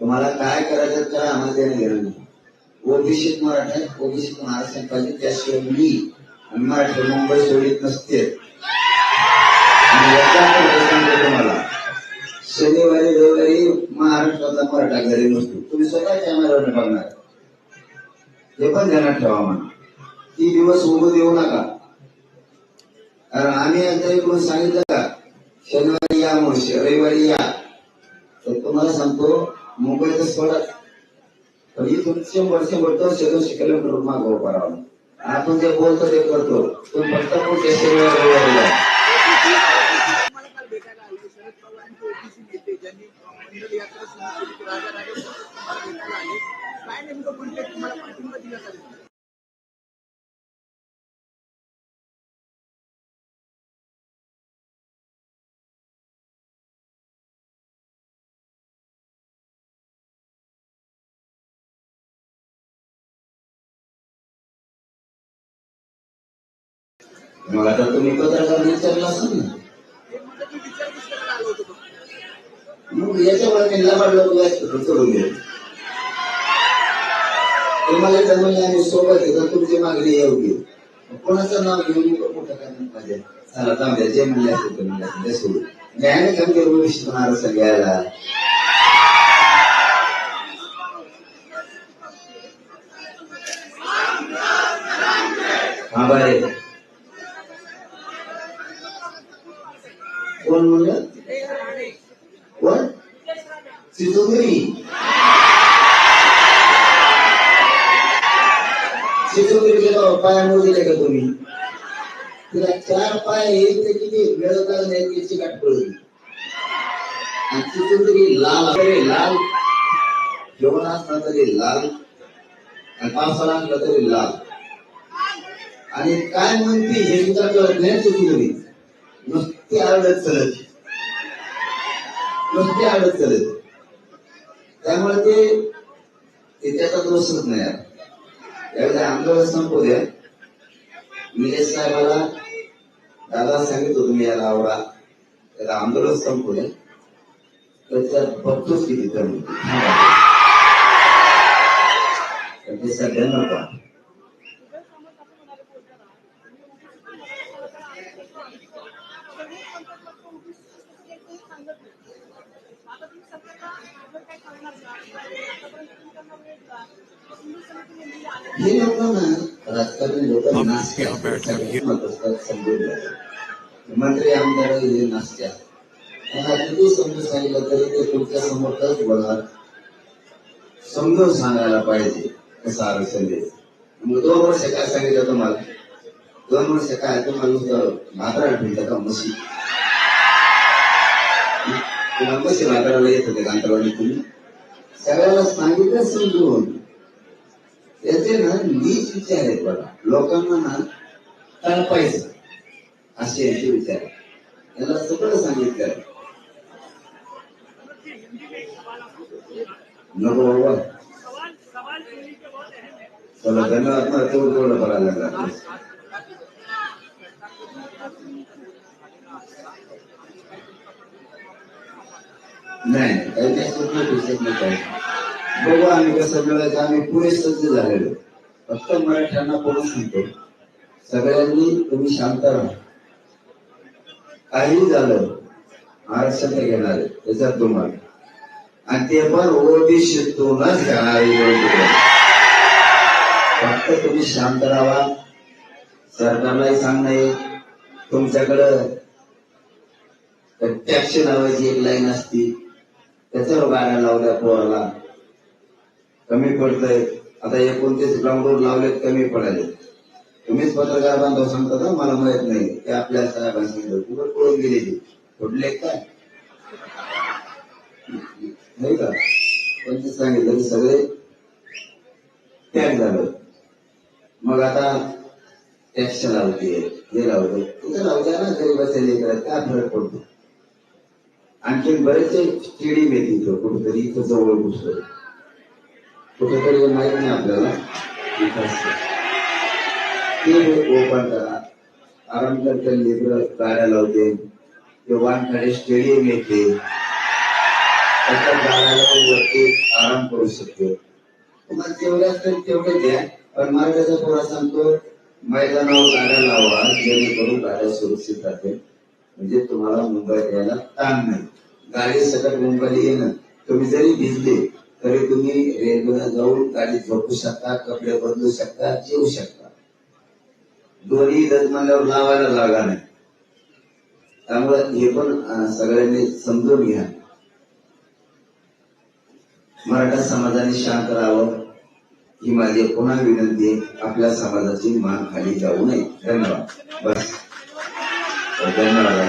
तुम्हाला काय करायचं करा आम्हाला देणं घेणं नाही ओबीसीत मराठा ओबीसीत आरक्षण पाहिजे त्याशिवाय मी आणि मराठी मुंबई सोडित नसते. तुम्हाला शनिवारी रविवारी महाराष्ट्रातला मराठा घरी नसतो. तुम्ही स्वतः कॅमेरावर बघणार. हे पण ध्यानात ठेवा म्हणा. ती दिवस उभं देऊ नका. कारण आम्ही आता इकडून सांगितलं का शनिवारी या म्हणून रविवारी या. तर तुम्हाला सांगतो मुंबईतच पडत पण इथून शंभर शंभर दोनशे दोनशे किलोमीटर मागं उभा आपण जे बोलतो ते करतो. तुम्ही फक्त पुढच्या शनिवार मला काल भेटायला शरद यात्रा सुरू केली राजा काय नेमकं तुम्हाला पाठिंबा दिला मग आता तुम्ही पत्रकार विचारला असेल ना. मग याच्यामुळे मी लबाडलो व्याज सोडून दिलं तुम्हाला जमले आम्ही सोबत येतो तुमची मागणी योग्य कोणाचं नाव घेऊन मोठं करणार पाहिजे चला तांब्या जे म्हणले असेल ते म्हणले असेल ते सोडून. न्यायाने कमी करू विषय आरक्षण घ्यायला. हा बरे. कोण म्हणलं? कोण? सिद्धुगिरी सिद्धुगिरी गेलो पायामुळे दिले का तुम्ही? तिला चार पाय एक ते किती? वेळोकाळ याची गाठ पडली. आणि सिद्धुगिरी लाल तरी लाल. जेवण असला तरी लाल. आणि पावसाळा असला तरी लाल. आणि काय म्हणते हे सुद्धा कळत नाही सिद्धुगिरी नुसती आवडत मग ते आवडत चालत. त्यामुळे ते त्याचा दोषच नाही त्यावेळेस त्यावेळेला आंदोलन संपू द्या. निलेश साहेबाला दादा सांगितलं तुम्ही याला आवडा त्याला आंदोलन संपू द्या. त्याच्यात बघतोच किती कमी पण ते सगळ्यांना हे लोक ना राजकारणी लोक. मंत्री आमदार हे नाचत्या त्यांना किती समजून सांगितलं तरी ते तुमच्या समोरच बोलणार. समजून सांगायला पाहिजे कसं आरक्षण द्यायचं मग दोन वर्ष काय सांगितलं तुम्हाला? दोन वर्ष काय तुम्हाला नुसतं भाकरा ठेवतं का म्हशी? तुला म्हशी भाकराला येत होते कांतरवाडी तुम्ही? सगळ्याला सांगितलं समजून. त्याचे ना नीच विचार आहेत बघा. लोकांना ना तळपायचं असे याचे विचार त्याला याला सगळं सांगितलं. नको बाबा. चला त्यांना आता तोड तोड करायला लागला. नाही काही त्या सुद्धा दिसत नाही पाहिजे बघू आम्ही कसं मिळायचं? आम्ही पुरे सज्ज झालेलो. फक्त मराठ्यांना पुढे सांगतो सगळ्यांनी तुम्ही शांत राहा. काही झालं आरक्षण घेणार आहे. त्याच्यात तुम्हाला. आणि ते पण ओबीसीतूनच घेणार फक्त तुम्ही शांत राहा. सरकारलाही सांगणे तुमच्याकडं टॅक्स नावाची एक लाईन असती. त्याच्यावर गाड्या लावल्या पोराला. कमी पडतंय. आता एकोणतीस ग्राउंड रोड लावलेत कमी पडाले तुम्हीच पत्रकार बांधव सांगता ना मला माहीत नाही. ते आपल्या साहेबांनी कुठं पळून गेले ते फोडले काय? नाही का? पण ते सांगितलं की सगळे टॅग झालं. मग आता टॅक्स लावते. हे लावते तिथं लावत्या ना. गरीबाच्या लेकरात काय फरक पडतो? आणखी बरेचसे स्टेडियम आहेत इथं. कुठेतरी इथं जवळ कुठं कुठेतरी माहीत नाही आपल्याला. ते ओपन करा. आराम करता लेकर गाड्या लावते ते वानखाडे स्टेडियम येते ते आराम करू शकतो. तुम्हाला तेवढ्याच तर तेवढं द्या पण मार्गाचा थोडा सांगतो मैदानावर गाड्या लावा जेणेकरून गाड्या सुरक्षित राहते म्हणजे तुम्हाला मुंबईत यायला ताण नाही. गाडी सकट मुंबईला येणं. तुम्ही जरी भिजले तरी तुम्ही रेल्वेनं जाऊन गाडीत झोपू शकता कपडे बदलू शकता जेवू शकता. दोन्ही इथंच लावायला लागा नाही. त्यामुळे हे पण सगळ्यांनी समजून घ्या. मराठा समाजाने शांत राहावं ही माझी पुन्हा विनंती आहे. आपल्या समाजाची मान खाली जाऊ नये. धन्यवाद. बस. धन्यवाद.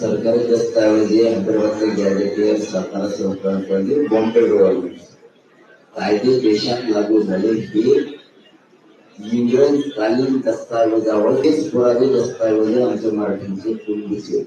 सरकारी ದಸ್ತಾವೇಜಿ हे हैदराबादचे गॅजेटियर सातारा संस्थांकडे बॉम्बे गव्हर्नमेंट. कायदे देशात लागू झाले हे इंग्रजकालीन दस्तावेजावर हेच पुरावे दस्तावेज आमच्या मराठ्यांचे पूर्वीचे